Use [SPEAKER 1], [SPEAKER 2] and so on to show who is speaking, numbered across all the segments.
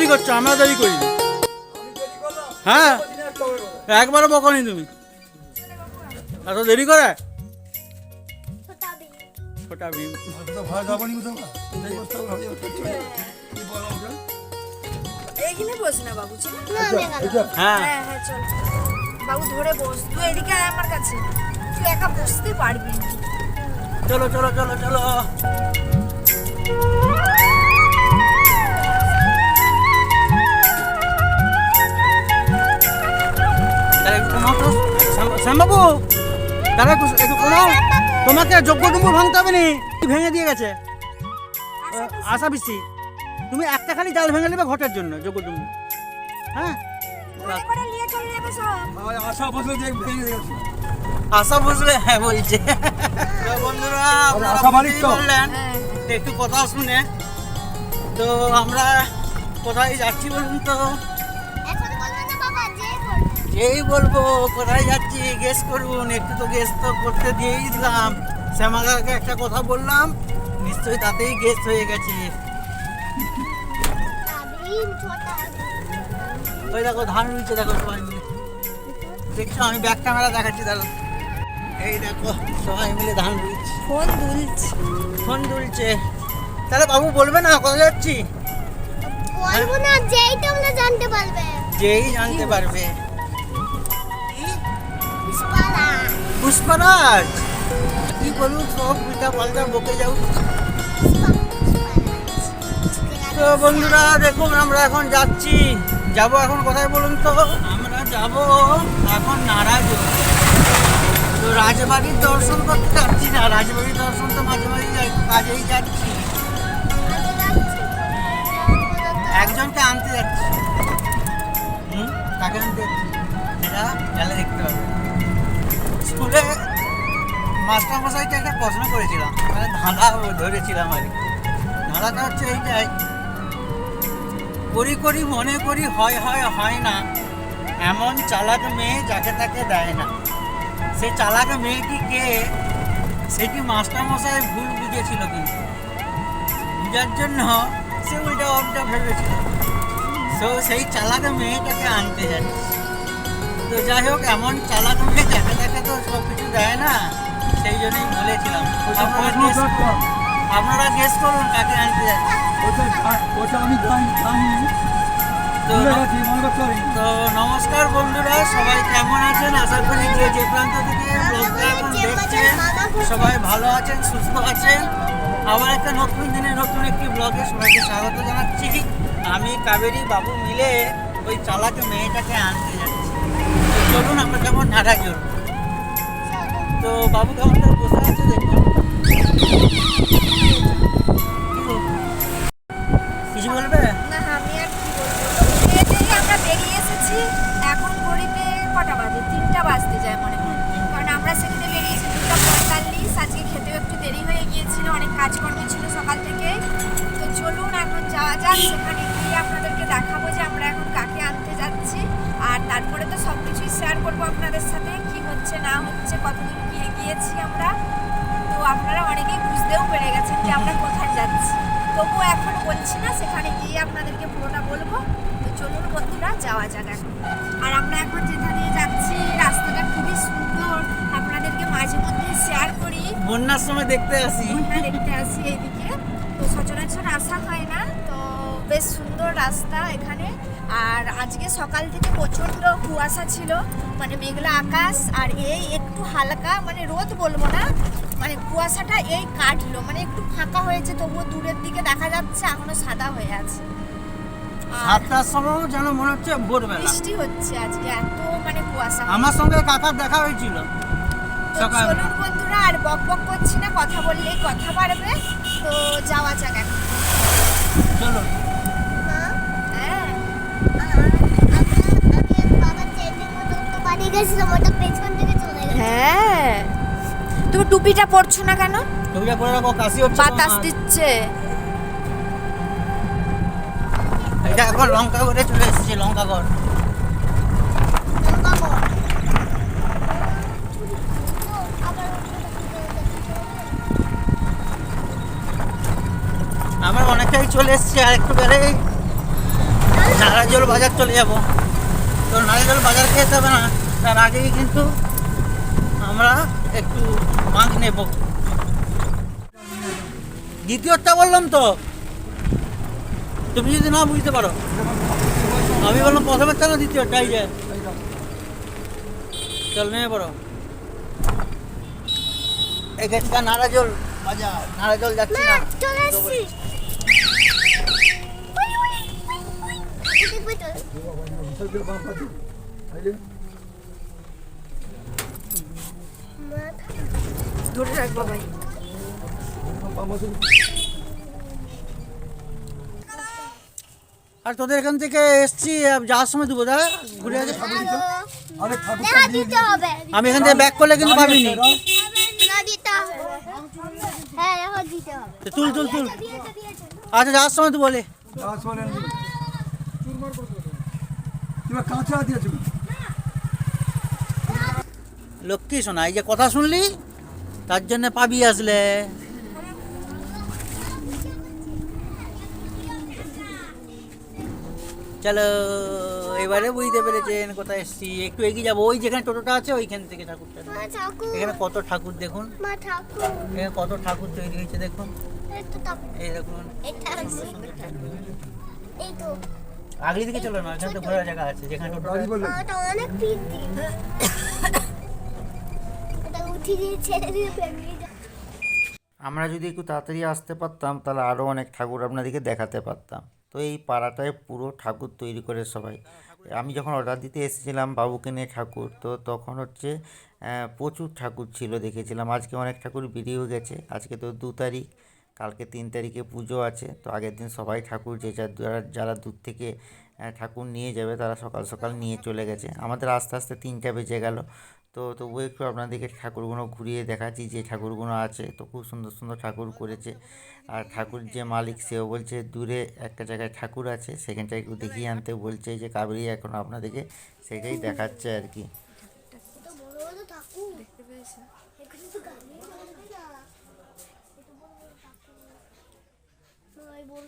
[SPEAKER 1] দেরি করছ আমরা দেরি করি। হ্যাঁ একবারও বকনি তুমি। এত দেরি করে? ছোটা ভীম?
[SPEAKER 2] এইখানে বস না বাবু
[SPEAKER 1] হ্যাঁ।
[SPEAKER 2] হ্যাঁ হ্যাঁ চল। বাবু ধরে বস। তুই এদিকে আয় আমার কাছে। তুই একা বসতে পারবি
[SPEAKER 1] চলো চলো চলো চলো। শ্যামবাবু দাঁড়া একটু কমাও তোমাকে যোগ্য ডুম্বুর ভাঙতে হবে নি। ভেঙে দিয়ে গেছে? আশা পিসি তুমি একটা খালি জাল ভেঙে নেবে ঘটের জন্য যোগ্য ডুম্বুর হ্যাঁ?
[SPEAKER 2] করে নিয়ে চলে যাবে সব
[SPEAKER 3] আমার আশা বসলে ভেঙে গেছে
[SPEAKER 1] আশা বুঝলে হ্যাঁ বলছে বন্ধুরা? বললেন
[SPEAKER 2] হ্যাঁ।
[SPEAKER 1] একটু কথা শুনে। তো আমরা কোথায় যাচ্ছি বলুন তো? যেই বলব কোথায় যাচ্ছি? গেস করুন একটু তো গেস তো করতে দিয়েই দিলাম। শ্যামাকাকে একটা কথা বললাম নিশ্চয়ই তাতেই গেস হয়ে গেছে। ওই দেখো ধান রুইছে দেখো সবাই মিলে। দেখছ আমি ব্যাক ক্যামেরা দেখাচ্ছি দাঁড়ো এই দেখো সবাই মিলে ধান রুইছে।
[SPEAKER 2] ফোন দুলছে।
[SPEAKER 1] ফোন দুলছে। তাহলে বাবু বলবে না কোথায় যাচ্ছি?
[SPEAKER 4] বলব না যেই তোমরা জানতে পারবে।
[SPEAKER 1] যেই জানতে পারবে। পুষ্পরাজ। কি বলুন সব উল্টা পাল্টা বকে যাও। তো বন্ধুরা দেখুন আমরা এখন যাচ্ছি। যাব এখন কোথায় বলুন তো? আমরা যাব এখন নারাজ তো রাজবাড়ির দর্শন করতে যাচ্ছি না রাজবাড়ির দর্শন তো মাঝে মাঝে কাজেই যাচ্ছি। একজনকে আনতে যাচ্ছি। হুম? তাকে আনতে যাচ্ছি। এটা গেলে দেখতে পাবে স্কুলে মাস্টারমশাইকে একটা প্রশ্ন করেছিলাম মানে ধাঁধা ধরেছিলাম আর কি। ধাঁধাটা হচ্ছে এইটাই করি করি মনে করি হয় হয় হয় না, এমন চালাক মেয়ে যাকে তাকে দেয় না। সে চালাক মেয়েটি কে? সেটি মাস্টারমশাই ভুল বুঝেছিল কিন্তু বুঝার জন্য সে উল্টা অবটা ভেবেছিল। তো সেই চালাক মেয়েটাকে আনতে যাচ্ছে। তো যাই হোক এমন চালাক মেয়ে দেখা দেখা তো সব কিছু দেয় না সেই জন্যই বলেছিলাম। আপনারা guess করুন। আপনারা গেস করুন কাকে আনতে যাচ্ছে
[SPEAKER 3] ওটা খা- ওটা আমি জানি জানি
[SPEAKER 1] তো
[SPEAKER 3] ভুলে গেছি মনে করতে পারিনি
[SPEAKER 1] তো নমস্কার বন্ধুরা সবাই কেমন আছেন? আশা করি যে যে প্রান্ত থেকে ব্লগটা এখন দেখছেন সবাই ভালো আছেন সুস্থ আছেন। আবার একটা নতুন দিনে নতুন একটি ব্লগে সবাইকে স্বাগত জানাচ্ছি। আমি কাবেরী বাবু মিলে ওই চালাক মেয়েটাকে আনতে যাচ্ছি। চলুন আমরা কেমন চলুন তো বাবু কেমন বসে আছে দেখুন
[SPEAKER 2] পুরোটা বলব। তো চলুন বন্ধুরা যাওয়া যাক এখন। আর আমরা এখন যেটা যেখানে যাচ্ছি রাস্তাটা খুবই সুন্দর। আপনাদেরকে মাঝে মধ্যে শেয়ার করি।
[SPEAKER 1] বন্যার সময় দেখতে আসি।
[SPEAKER 2] বন্যা দেখতে আসি এইদিকে। তো সচরাচর আসা হয় না তো বেশ সুন্দর রাস্তা এখানে। আর আজকে সকাল থেকে প্রচণ্ড কুয়াশা ছিল মানে মেঘলা আকাশ আর এই একটু হালকা মানে রোদ বলব না মানে কুয়াশাটা এই কাটলো। মানে একটু ফাঁকা হয়েছে তবুও দূরের দিকে দেখা যাচ্ছে এখনও সাদা হয়ে আছে।
[SPEAKER 1] সাতটার সময়ও যেন মনে হচ্ছে ভোরবেলা।
[SPEAKER 2] বৃষ্টি হচ্ছে আজকে এত মানে কুয়াশা।
[SPEAKER 1] আমার সঙ্গে কাকার দেখা হয়েছিল
[SPEAKER 2] চলুন বন্ধুরা আর বক বক করছি না কথা বললেই কথা বাড়বে। তো যাওয়া যাক এখন।
[SPEAKER 1] চলো
[SPEAKER 2] হ্যাঁ।
[SPEAKER 4] চলে
[SPEAKER 2] হ্যাঁ। তুমি টুপিটা পরছো না কেন?
[SPEAKER 1] ছবিটা করে রাখো কাশি হচ্ছে
[SPEAKER 2] বাতাস দিচ্ছে।
[SPEAKER 1] এখন লঙ্কা করে চলে এসেছে, লঙ্কা ঘর
[SPEAKER 4] বড়।
[SPEAKER 1] আমার অনেকটাই চলে এসেছে, আর একটু গেলে নারাজল বাজার চলে যাব তো নারাজল বাজার খেতে হবে না, তার আগেই কিন্তু আমরা একটু মাছ নেব দ্বিতীয়টা বললাম তো তুমি যদি না বুঝতে পারো আমি বললাম প্রথমের টা না দ্বিতীয়টাই যায় চল নেমে পড়ো এখানকার নারাজল বাজার নারাজল যাচ্ছি না
[SPEAKER 4] চলে
[SPEAKER 1] আর তোদের এখান থেকে এসছি যাওয়ার সময় দেবো দাদা ঘুরে
[SPEAKER 4] হবে।
[SPEAKER 1] আমি এখান থেকে ব্যাক করলে কিন্তু পাবিনি।
[SPEAKER 4] না দিতে হবে। হ্যাঁ এখন দিতে হবে।
[SPEAKER 1] তো তুল তুল তুল। আচ্ছা যাওয়ার সময় তো বলে। লক্ষ্মী শোনা এই যে কথা শুনলি? তার জন্য পাবি আসলে। চলো এবারে বুঝতে পেরেছেন কোথায় এসছি। একটু এগিয়ে যাব। ওই যেখানে টোটোটা আছে ওইখান থেকে ঠাকুরটা এখানে কত ঠাকুর দেখুন। এখানে কত ঠাকুর তৈরি হয়েছে দেখুন। এই দেখুন।
[SPEAKER 4] এটা এই
[SPEAKER 1] আগলি দিকে চলো না এখানে তো ঘোরার জায়গা আছে যেখানে
[SPEAKER 4] অনেক ফেমিলি
[SPEAKER 5] আমরা যদি একটু তাড়াতাড়ি আসতে পারতাম তাহলে আরও অনেক ঠাকুর আপনাদেরকে দেখাতে পারতাম। তো এই পাড়াটায় পুরো ঠাকুর তৈরি করে সবাই। আমি যখন অর্ডার দিতে এসেছিলাম বাবুকে নিয়ে ঠাকুর, তো তখন হচ্ছে প্রচুর ঠাকুর ছিল দেখেছিলাম। আজকে অনেক ঠাকুর বেরিয়েও গেছে। আজকে তো দু তারিখ। কালকে তিন তারিখে পুজো আছে, তো আগের দিন সবাই ঠাকুর যে যার যারা দূর থেকে ঠাকুর নিয়ে যাবে, তারা সকাল সকাল নিয়ে চলে গেছে। আমাদের আস্তে আস্তে তিনটা বেজে গেল, তো তবুও একটু আপনাদেরকে ঠাকুরগুলো ঘুরিয়ে দেখাচ্ছি, যে ঠাকুরগুলো আছে, তো খুব সুন্দর সুন্দর ঠাকুর করেছে। আর ঠাকুর যে মালিক, সেও বলছে, দূরে একটা জায়গায় ঠাকুর আছে সেখানটায় একটু দেখিয়ে আনতে। বলছে যে, কাবেরি এখন আপনাদেরকে সেটাই দেখাচ্ছে আর কি
[SPEAKER 4] তো বড় বড় ঠাকুর এখানে তো গাড়ি চলবে না এটা বড় বড় ঠাকুর না, ওই বড়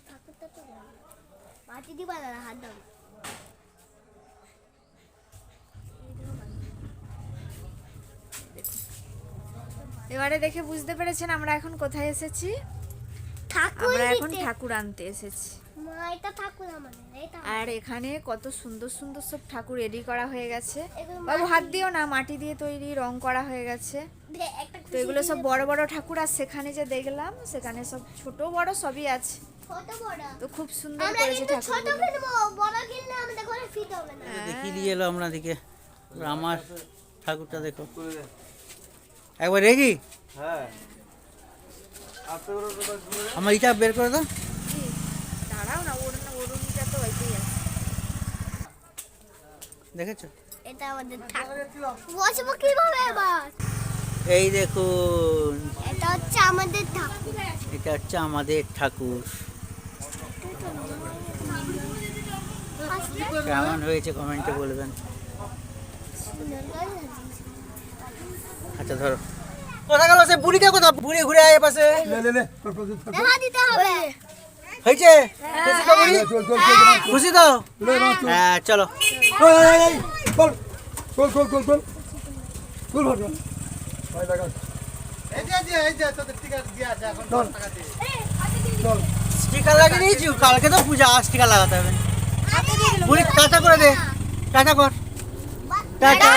[SPEAKER 4] মাটি দিবা না হাত দাও।
[SPEAKER 2] এবারে দেখে বুঝতে পেরেছেন আমরা এখন কোথায় এসেছি?
[SPEAKER 4] ঠাকুর
[SPEAKER 2] আমরা এখন ঠাকুর আনতে এসেছি। আর এখানে কত সুন্দর সুন্দর সব ঠাকুর রেডি করা হয়ে গেছে। বাবু হাত দিও না মাটি দিয়ে তৈরি রং করা হয়ে গেছে। তো এগুলো সব বড় বড় ঠাকুর আর সেখানে যে দেখলাম সেখানে সব ছোট বড় সবই আছে। তো খুব সুন্দর করেছে ঠাকুর
[SPEAKER 4] কিনবো বড় কিনলে আমাদের ঘরে ফিট হবে না।
[SPEAKER 1] দেখিয়ে দিয়ে এলো আমার ঠাকুরটা দেখো। একবার রেগি
[SPEAKER 3] হ্যাঁ।
[SPEAKER 1] আমার এটা বের করে দাও।
[SPEAKER 2] দাঁড়াও না ওর না ওরুনটা তো ওইটাই আছে।
[SPEAKER 1] দেখেছ?
[SPEAKER 4] এটা আমাদের বসবো কীভাবে এবার?
[SPEAKER 1] এই দেখুন।
[SPEAKER 4] এটা হচ্ছে আমাদের ঠাকুর।
[SPEAKER 1] এটা হচ্ছে আমাদের ঠাকুর। কেমন হয়েছে কমেন্টে বলবেন। আচ্ছা ধরো। কোথা গেল সে? বুড়িটা কোথা বুড়ি ঘুরে আয় পাশে হয়েছে? খুশি তো হ্যাঁ চলো। স্টিকার লাগিয়ে দিয়েছি কালকে তো পূজা আজ স্টিকার লাগাতে হবে। বুড়ি টাটা করে দে। টাটা কর। টাটা।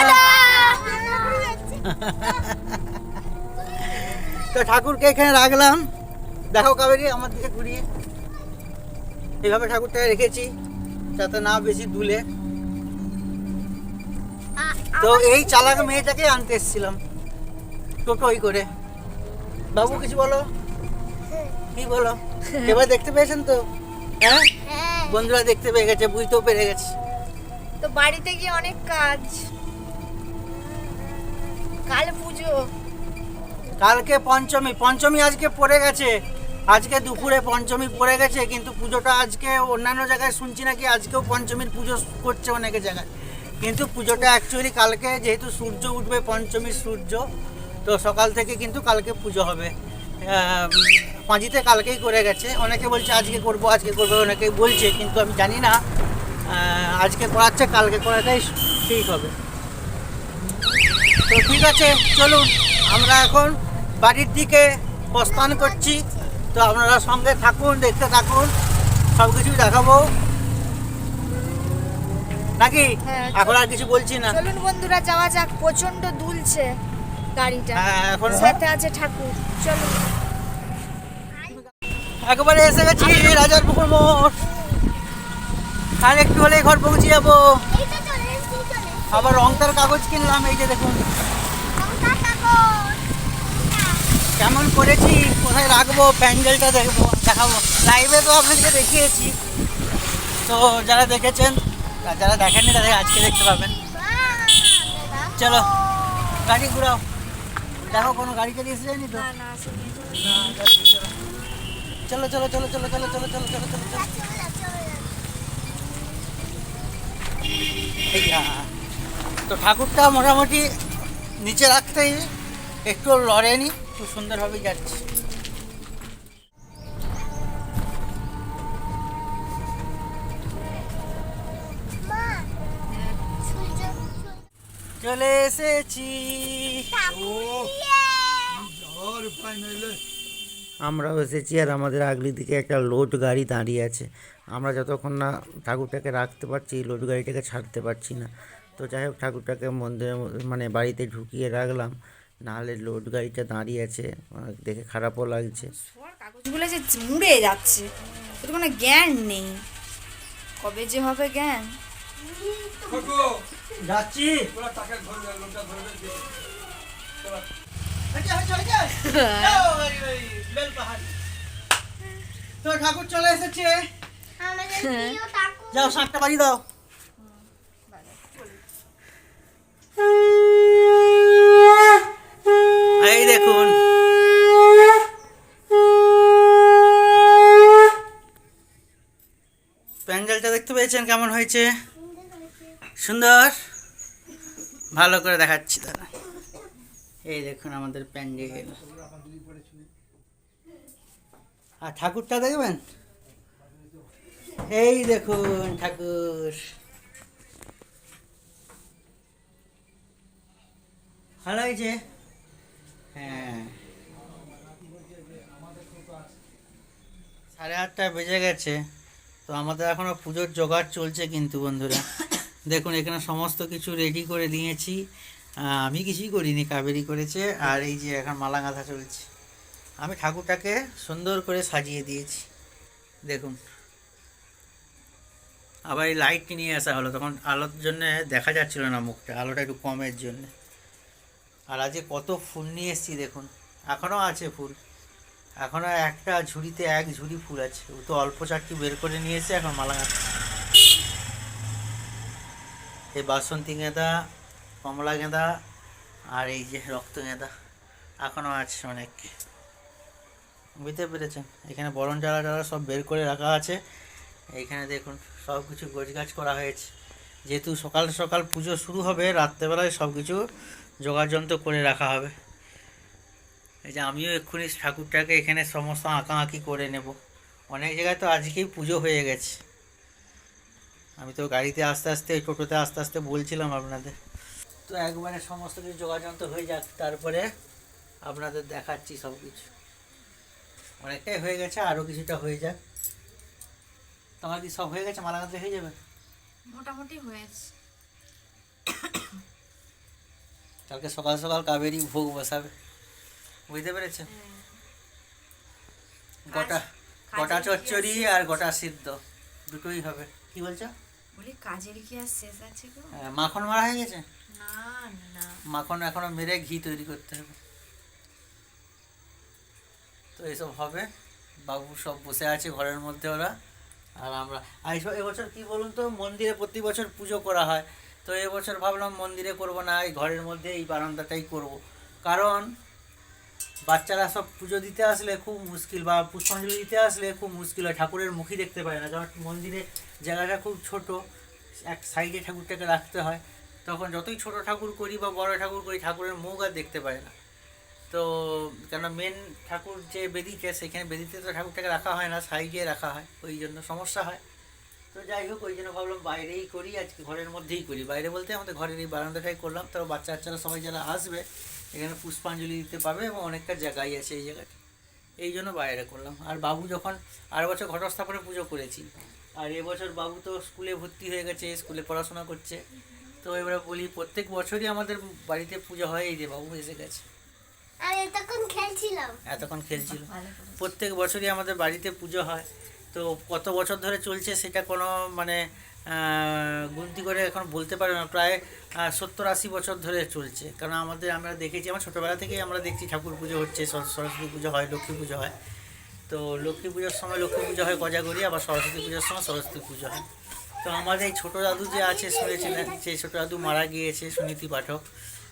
[SPEAKER 1] তো ঠাকুরকে এখানে রাখলাম। দেখো কাবেরি, আমার দিকে ঘুরিয়ে। এইভাবে ঠাকুরটাকে রেখেছি, যাতে না বেশি দুলে। তো এই চালাক মেয়েটাকে আনতে এসেছিলাম, টোটোই করে। বাবু, কিছু বলো? কি বলো? এবার দেখতে পেয়েছেন তো? হ্যাঁ? বন্ধুরা দেখতে পেয়ে গেছে বুঝতেও পেরে গেছে।
[SPEAKER 2] তো বাড়িতে গিয়ে অনেক কাজ। কাল পুজো।
[SPEAKER 1] কালকে পঞ্চমী পঞ্চমী আজকে পড়ে গেছে। আজকে দুপুরে পঞ্চমী পড়ে গেছে কিন্তু পুজোটা আজকে অন্যান্য জায়গায় শুনছি নাকি আজকেও পঞ্চমীর পুজো করছে অনেকে জায়গায়। কিন্তু পুজোটা অ্যাকচুয়ালি কালকে যেহেতু সূর্য উঠবে পঞ্চমীর সূর্য তো সকাল থেকে কিন্তু কালকে পুজো হবে। পাঁজিতে কালকেই করে গেছে। অনেকে বলছে আজকে করব আজকে করব। অনেকে বলছে কিন্তু আমি জানি না আজকে করাচ্ছে কালকে করাটাই ঠিক হবে। তো ঠিক আছে চলুন আমরা এখন বাড়ির দিকে প্রস্থান করছি। তো আপনারা সঙ্গে থাকুন দেখতে থাকুন সব কিছু দেখাবো। নাকি?
[SPEAKER 2] হ্যাঁ,
[SPEAKER 1] এখন আর কিছু বলছি না।
[SPEAKER 2] চলুন বন্ধুরা যাওয়া যাক প্রচণ্ড দুলছে গাড়িটা।
[SPEAKER 1] হ্যাঁ এখন
[SPEAKER 2] সাথে আছে ঠাকুর চলুন।
[SPEAKER 1] একবারে এসে গেছি রাজার পুকুর মোড়। আর একটু হলে ঘর পৌঁছে যাব। আবার রংটার কাগজ কিনলাম এই যে দেখুন। কেমন করেছি কোথায় রাখব প্যান্ডেলটা দেখব দেখাবো। লাইভে তো আপনাদেরকে দেখিয়েছি। তো যারা দেখেছেন আর যারা দেখেননি তাদের আজকে দেখতে পাবেন। চলো গাড়ি ঘুরাও। দেখো কোনো গাড়ি টাড়ি এসে যায়নি তো?
[SPEAKER 2] না।
[SPEAKER 1] চলো চলো চলো চলো চলো চলো চলো চলো চলো চলো। তো ঠাকুরটা মোটামুটি নিচে রাখতেই একটু লড়েনি খুব সুন্দরভাবে যাচ্ছে। চলে এসেছি।
[SPEAKER 3] আর উপায় নইলে
[SPEAKER 5] আমরাও এসেছি আর আমাদের আগলি দিকে একটা লোড গাড়ি দাঁড়িয়ে আছে। আমরা যতক্ষণ না ঠাকুরটাকে রাখতে পারছি এই লোড গাড়িটাকে ছাড়তে পারছি না। তো যাই হোক ঠাকুরটাকে মন্দিরের মধ্যে মানে বাড়িতে ঢুকিয়ে রাখলাম। নাহলে লোড গাড়িটা দাঁড়িয়ে আছে। দেখে খারাপও লাগছে।
[SPEAKER 2] কাগজগুলো যে মুড়ে যাচ্ছে ওর কোনো জ্ঞান নেই। কবে যে হবে জ্ঞান?
[SPEAKER 1] যাচ্ছি। তো ঠাকুর চলে এসেছে।
[SPEAKER 4] ঠাকুর।
[SPEAKER 1] যাও শাঁখটা বাড়ি দাও। এই দেখুন। প্যান্ডেলটা দেখতে পেয়েছেন কেমন হয়েছে? সুন্দর ভালো করে দেখাচ্ছি দাদা এই দেখুন আমাদের প্যান্ডেল আর ঠাকুরটা দেখবেন? এই দেখুন ঠাকুর। ভালো হয়েছে? হ্যাঁ। সাড়ে আটটা বেজে গেছে তো আমাদের এখনও পুজোর জোগাড় চলছে কিন্তু বন্ধুরা। দেখুন এখানে সমস্ত কিছু রেডি করে নিয়েছি আহ, আমি কিছুই করিনি, কাবেরি করেছে, আর এই যে এখন মালা চলছে। আমি ঠাকুরটাকে সুন্দর করে সাজিয়ে দিয়েছি। দেখুন। আবার এই লাইট নিয়ে আসা হলো, তখন আলোর জন্য দেখা যাচ্ছিল না মুখটা, আলোটা একটু কমের জন্য। আর আজকে কত ফুল নিয়ে এসেছি, দেখুন। এখনও আছে ফুল। এখনও একটা ঝুড়িতে এক ঝুড়ি ফুল আছে। ও তো অল্প চারটি বের করে নিয়ে এখন মালা। এই বাসন্তী গেঁদা কমলা গেঁদা আর এই যে রক্ত গেঁদা এখনও আছে অনেক। বুঝতে পেরেছেন? এখানে বরণ জ্বালা জ্বালা সব বের করে রাখা আছে। এইখানে দেখুন সব কিছু গোছগাছ করা হয়েছে। যেহেতু সকাল সকাল পুজো শুরু হবে, রাত্রেবেলায় সব কিছু যোগাযন্ত্র করে রাখা হবে। এই যে আমিও এক্ষুনি ঠাকুরটাকে এখানে সমস্ত আঁকা আঁকি করে নেব। অনেক জায়গায় তো আজকেই পুজো হয়ে গেছে। আমি তো গাড়িতে আস্তে আস্তে, টোটোতে আস্তে আস্তে বলছিলাম আপনাদের। তো একবারে সমস্ত কিছু যোগাযন্ত্র হয়ে যাক তারপরে আপনাদের দেখাচ্ছি সব কিছু অনেকটাই হয়ে গেছে আরও কিছুটা হয়ে যাক। তোমার কি সব হয়ে গেছে? মালাগাতে হয়ে যাবে?
[SPEAKER 2] মোটামুটি হয়েছে।
[SPEAKER 1] কালকে সকাল সকাল কাবেরি ভোগ বসাবে। বুঝতে পেরেছেন গোটা গোটা চচ্চড়ি আর গোটা সিদ্ধ দুটোই হবে। কি বলছো?
[SPEAKER 2] বলি কাজের কি আর শেষ আছে গো?
[SPEAKER 1] হ্যাঁ, মাখন মারা হয়ে গেছে? মাখন এখনও মেরে ঘি তৈরি করতে হবে। তো এইসব হবে। বাবু সব বসে আছে ঘরের মধ্যে ওরা। আর আমরা আর এই- এবছর কি বলুন তো, মন্দিরে প্রতি বছর পুজো করা হয়। তো এবছর ভাবলাম মন্দিরে করব না, এই ঘরের মধ্যে এই বারান্দাটাই করব। কারণ বাচ্চারা সব পুজো দিতে আসলে খুব মুশকিল বা পুষ্পাঞ্জলি দিতে আসলে খুব মুশকিল হয়। ঠাকুরের মুখই দেখতে পায় না। যখন মন্দিরে জায়গাটা খুব ছোট, এক সাইডে ঠাকুরটাকে রাখতে হয়। তখন যতই ছোট ঠাকুর করি বা বড় ঠাকুর করি, ঠাকুরের মুখ আর দেখতে পায় না। তো কেন মেন ঠাকুর যে বেদিতে সেখানে বেদিতে তো ঠাকুরটাকে রাখা হয় না, সাইডে রাখা হয়, ওই জন্য সমস্যা হয়। তো যাই হোক, ওই জন্য ভাবলাম বাইরেই করি, আজকে ঘরের মধ্যেই করি। বাইরে বলতে আমাদের ঘরের এই বারান্দাটাই করলাম, তারপর বাচ্চা বাচ্চারা সবাই যারা আসবে, এখানে পুষ্পাঞ্জলি দিতে পারবে এবং অনেকটা জায়গাই আছে এই জায়গাটা এই জন্য বাইরে করলাম। আর বাবু যখন আর বছর ঘটস্থাপনে পুজো করেছি, আর এবছর বাবু তো স্কুলে ভর্তি হয়ে গেছে, স্কুলে পড়াশোনা করছে। তো এবারে বলি প্রত্যেক বছরই আমাদের বাড়িতে পুজো হয় এই যে বাবু এসে গেছে।
[SPEAKER 4] তখন খেলছিলাম।
[SPEAKER 1] এতক্ষণ খেলছিল। প্রত্যেক বছরই আমাদের বাড়িতে পুজো হয়। তো কত বছর ধরে চলছে সেটা কোনো মানে গুনতি করে এখন বলতে পারব না। প্রায় সত্তর আশি বছর ধরে চলছে। কারণ আমাদের আমরা দেখেছি আমার ছোটোবেলা থেকেই আমরা দেখছি ঠাকুর পুজো হচ্ছে সর- সরস্বতী পুজো হয় লক্ষ্মী পুজো হয়। তো লক্ষ্মী পুজোর সময় লক্ষ্মী পুজো হয় গজাগরি আবার সরস্বতী পুজোর সময় সরস্বতী পুজো হয়। তো আমাদের এই ছোটো দাদু যে আছে শুনেছিলেন, সেই ছোটো দাদু মারা গিয়েছে সুনীতি পাঠক।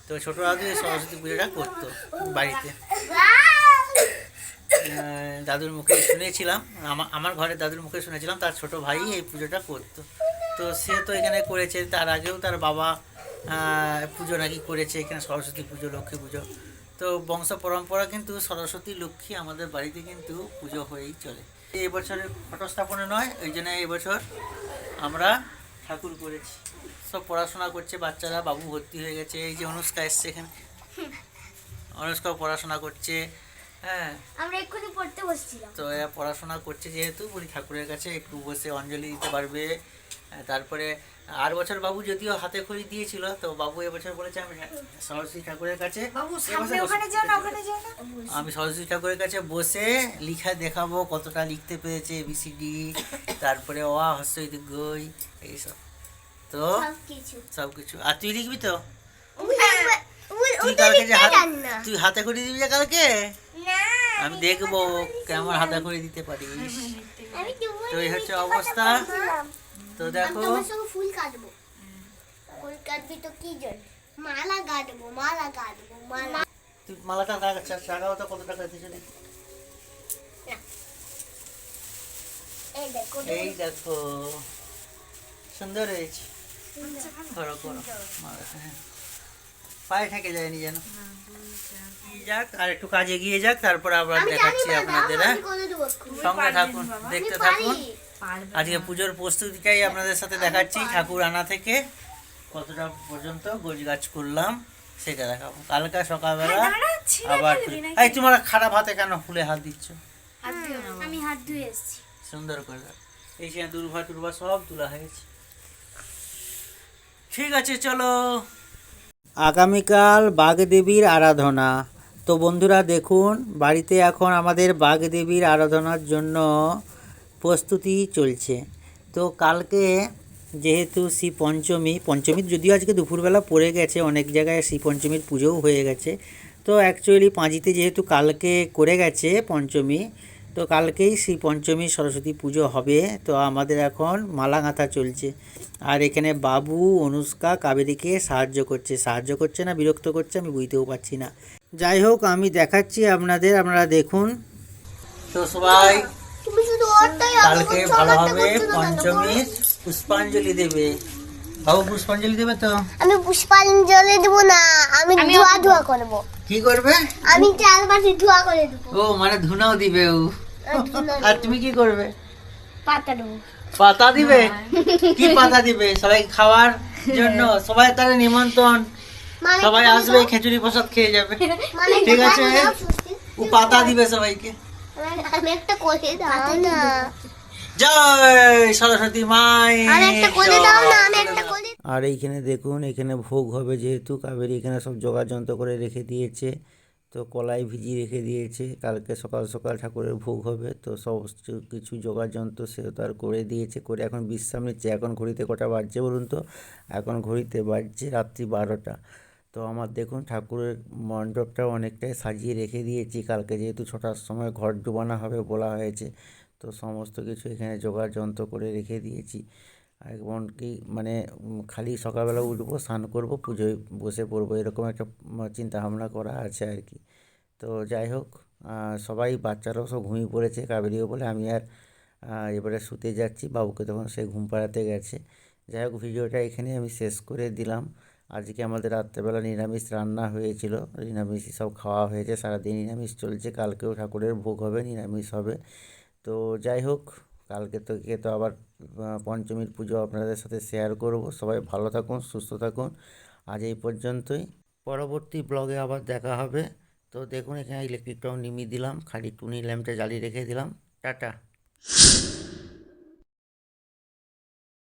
[SPEAKER 1] তো ছোটো দাদু এই সরস্বতী পুজোটা করতো বাড়িতে। দাদুর মুখে শুনেছিলাম, আমা- আমার ঘরে দাদুর মুখে শুনেছিলাম, তার ছোট ভাই এই পুজোটা করতো। তো সে তো এখানে করেছে, তার আগেও তার বাবা পুজো নাকি করেছে, এখানে সরস্বতী পুজো, লক্ষ্মী পুজো। তো বংশ পরম্পরা কিন্তু সরস্বতী, লক্ষ্মী আমাদের বাড়িতে কিন্তু পুজো হয়েই চলে। এই বছরের ঘটস্থাপনে নয় ওই জন্য এবছর আমরা ঠাকুর করেছি। সব পড়াশোনা করছে বাচ্চারা বাবু ভর্তি হয়ে গেছে। এই যে অনুষ্কা এসছে এখানে। অনুষ্কাও পড়াশোনা করছে। হ্যাঁ।
[SPEAKER 4] আমরা এক্ষুনি পড়তে বসছিলাম।
[SPEAKER 1] তো এরা পড়াশোনা করছে যেহেতু বলি ঠাকুরের কাছে একটু বসে অঞ্জলি দিতে পারবে। তারপরে আর বছর বাবু যদিও হাতে খড়ি দিয়েছিল তো বাবু এবছর বলেছে আমি সরস্বতী ঠাকুরের কাছে
[SPEAKER 2] বাবু
[SPEAKER 1] এবছর
[SPEAKER 2] সামনে
[SPEAKER 1] বসে-
[SPEAKER 2] ওখানে যাও না ওখানে যাও না
[SPEAKER 1] আমি সরস্বতী ঠাকুরের কাছে বসে লিখা দেখাবো কতটা লিখতে পেরেছে বিসিডি তারপরে অ হস্য ইতি গই এইসব। তো
[SPEAKER 4] সব কিছু
[SPEAKER 1] আর তুই লিখবি তো? তুই কালকে যে হাতে
[SPEAKER 4] জানি না।
[SPEAKER 1] তুই হাতে করে দিবি যে কালকে? আমি দেখব কেমন হাতে করে দিতে পারিস। তো এই হচ্ছে অবস্থা। তো দেখো।
[SPEAKER 4] ফুল কাটবো। ফুল কাটবি তো কি জন্য? মালা কাটবো মালা কাটবো মালা।
[SPEAKER 1] তুই মালাটা তো কত টাকা দিয়েছে।
[SPEAKER 4] এই দেখো
[SPEAKER 1] সুন্দর হয়েছে। করো করো। মালাটা, হ্যাঁ। পায়ে থেকে যায়নি যেন। এগিয়ে যাক আর একটু কাজ এগিয়ে যাক তারপর আবার দেখাচ্ছি আপনাদের হ্যাঁ? সঙ্গে থাকুন দেখতে থাকুন। আজকে পুজোর প্রস্তুতিটাই আপনাদের সাথে দেখাচ্ছি ঠাকুর আনা থেকে কতটা পর্যন্ত গোছ গাছ করলাম সেটা দেখাবো। কালকে সকালবেলা আবার
[SPEAKER 2] ফেলবি নাকি?
[SPEAKER 1] এই তোমার খারাপ হাতে কেন ফুলে হাত দিচ্ছ?
[SPEAKER 4] আমি হাত ধুয়ে এসেছি।
[SPEAKER 1] সুন্দর করে। এই যে দুর্ভা টুর্ভা সব তোলা হয়েছে ঠিক আছে চলো। আগামীকাল বাগদেবীর আরাধনা। তো বন্ধুরা দেখুন, বাড়িতে এখন আমাদের বাগদেবীর আরাধনার জন্য প্রস্তুতি চলছে। তো কালকে যেহেতু শ্রী পঞ্চমী, পঞ্চমীর যদিও আজকে দুপুরবেলা পড়ে গেছে, অনেক জায়গায় শ্রী পঞ্চমীর পুজোও হয়ে গেছে। তো অ্যাকচুয়ালি পাঁজিতে যেহেতু কালকে করে গেছে পঞ্চমী তো কালকেই শ্রী পঞ্চমী সরস্বতী পুজো হবে। তো আমাদের এখন মালা গাঁথা চলছে। আর এখানে বাবু অনুষ্কা কাবেরীকে সাহায্য করছে। সাহায্য করছে না বিরক্ত করছে আমি বুঝতেও পারছি না। যাই হোক আমি দেখাচ্ছি আপনাদের আপনারা দেখুন। তো সবাই কালকে ভালোভাবে পঞ্চমীর পুষ্পাঞ্জলি দেবে। বাবু পুষ্পাঞ্জলি দেবে তো?
[SPEAKER 4] আমি পুষ্পাঞ্জলি দেবো না আমি ধোয়া ধোয়া করব।
[SPEAKER 1] কি করবে?
[SPEAKER 4] আমি ধোয়া করে দেবো।
[SPEAKER 1] ও মানে ধুনাও দিবে ও।
[SPEAKER 4] আর
[SPEAKER 1] তুমি কি করবে?
[SPEAKER 4] পাতা দেবো।
[SPEAKER 1] পাতা দিবে? কি পাতা দিবে? সবাই খাওয়ার জন্য সবাই তাহলে নিমন্ত্রণ।
[SPEAKER 4] মানে
[SPEAKER 1] সবাই আসবে খেচুড়ি প্রসাদ খেয়ে যাবে।
[SPEAKER 4] মানে
[SPEAKER 1] ঠিক আছে। ও পাতা দিবে সবাইকে।
[SPEAKER 4] আমি- আমি একটা করে দাও না।
[SPEAKER 1] জয় সরস্বতী মাই।
[SPEAKER 4] আমি একটা করে দাও না আমি একটা করে
[SPEAKER 5] আর এইখানে দেখুন এখানে ভোগ হবে যেহেতু। কাবেরী এখানে সব জোগাড় যন্ত্র করে রেখে দিয়েছে। তো কলাই ভিজিয়ে রেখে দিয়েছে। কালকে সকাল সকাল ঠাকুরের ভোগ হবে, তো সমস্ত কিছু জোগাড় যন্ত্র সে তার করে দিয়েছে, করে এখন বিশ্রাম নিচ্ছে। এখন ঘড়িতে কটা বাজছে বলুন তো? এখন ঘড়িতে বাজছে রাত্রি বারোটা। তো আমার দেখুন ঠাকুরের মণ্ডপটা অনেকটাই সাজিয়ে রেখে দিয়েছি। কালকে যেহেতু ছটার সময় ঘর ডুবানো হবে বলা হয়েছে, তো সমস্ত কিছু এখানে জোগাড় যন্ত্র করে রেখে দিয়েছি। এমনকি মানে খালি সকালবেলা উঠবো, স্নান করব, পুজোয় বসে পড়ব, এরকম একটা চিন্তা ভাবনা করা আছে আর কি। তো যাই হোক সবাই বাচ্চারাও সব ঘুমিয়ে পড়েছে, কাবেরিও বলে আমি আর এবারে শুতে যাচ্ছি, বাবুকে তখন সে ঘুম পাড়াতে গেছে। যাই হোক, ভিডিওটা এখানে আমি শেষ করে দিলাম। আজকে আমাদের রাত্রেবেলা নিরামিষ রান্না হয়েছিল নিরামিষই সব খাওয়া হয়েছে, সারাদিন নিরামিষ চলছে, কালকেও ঠাকুরের ভোগ হবে, নিরামিষ হবে। তো যাই হোক, কালকে থেকে তো আবার পঞ্চমীর পুজো আপনাদের সাথে শেয়ার করব। সবাই ভালো থাকুন, সুস্থ থাকুন। আজ এই পর্যন্তই। পরবর্তী ব্লগে আবার দেখা হবে। তো দেখুন, এখানে ইলেকট্রিকটাও নিমিয়ে দিলাম। খালি টুনি ল্যাম্পটা জ্বালিয়ে রেখে দিলাম। টাটা।